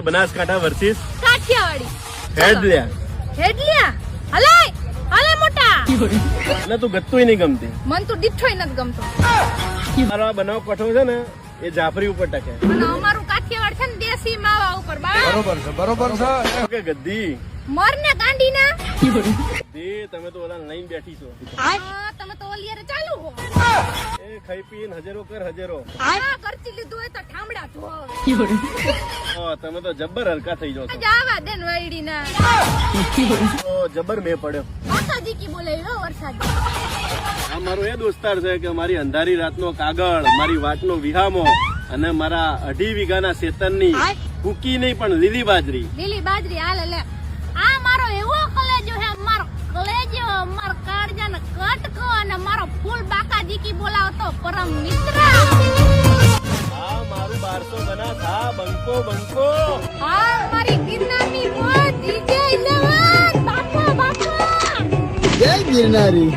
Banaskantha versus Kathiyawadi. હેડલિયા. હેડલિયા? હલે હલે મોટા! મને તો ગત્તુંય નહીં ગમતી. મન તો દીઠોય નથી ગમતો. મારો આ બનાવ કઠો છે ને એ જાફરી ઉપર ટકે. અને અમારું કાઠિયાવાડ છે ને દેશી માવા ઉપર બરોબર છે બરોબર છે. કે ગદ્દી. મર ને ગાંડીના. દે તમે તો ઓલા લઈને બેઠી છો. હા, તમે તો ઓલિયારે ચાલુ હો. એ ખાઈ પીને હજારો કર હજેરો. હા કરતી લીધું હોય તો ઠામડા ધો તમે તો જબ્બર હલકા થઈ જાવ જાવા દે ને વાયડીના. તો જબ્બર મે પડ્યો. માતાજી કી બોલે હો વરસાદ. આ મારો એ દોસ્તાર છે કે મારી અંધારી રાતનો કાગળ મારી વાતનો વિહામો અને મારા અઢી વીઘાના શેતનની કુકી નહીં પણ લીલી બાજરી. લીલી બાજરી હાલ લે. આ મારો એવો કલેજો હે મારો કલેજો મારો કાળજાનો કટકો અને મારો ફૂલ બાકા દીકી બોલાવતો પરમ મિત્ર. બારસો બના થા બંકો બંકો હા મારી ગિરનારની મોજ ડીજે ઇલેવન બાપા બાપા. જય ગિરનારી.